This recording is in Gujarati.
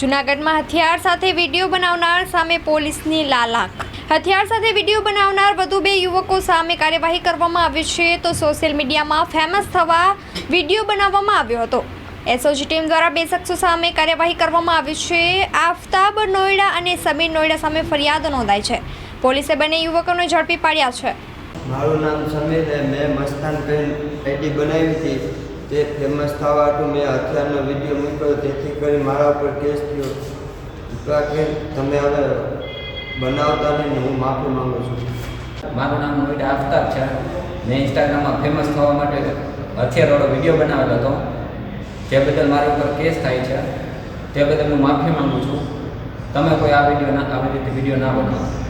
જૂનાગઢમાં હથિયાર સાથે વીડિયો બનાવનાર સામે પોલીસની લાલાક. હથિયાર સાથે વીડિયો બનાવનાર વધુ બે યુવકો સામે કાર્યવાહી કરવામાં આવી છે તો સોશિયલ મીડિયામાં ફેમસ થવા વીડિયો બનાવવામાં આવ્યો હતો. એસઓજી ટીમ દ્વારા બે શખ્સો સામે કાર્યવાહી કરવામાં આવી છે. આફતાબ નોઈડા અને સમીર નોઈડા સામે ફરિયાદ નોંધાઈ છે. પોલીસે બંને યુવકોને ઝડપી પાડ્યા છે. મારું નામ સમીર મેં મસ્તાન પેન આઈડી બનાવી હતી. તે ફેમસ થવા હતું મેં હથિયારનો વીડિયો મૂક્યો તેથી કરી મારા ઉપર કેસ થયો. કૃપા કરીને તમે હવે બનાવતા નહીં હું માફી માંગુ છું. મારું નામ નોઈડા આફતાબ છે. મેં ઇન્સ્ટાગ્રામમાં ફેમસ થવા માટે હથિયારવાળો વીડિયો બનાવેલો હતો. જે બદલ મારા ઉપર કેસ થાય છે. તે બદલ હું માફી માંગુ છું. તમે કોઈ આ વીડિયો ના, આવી રીતે વીડિયો ના બનાવો.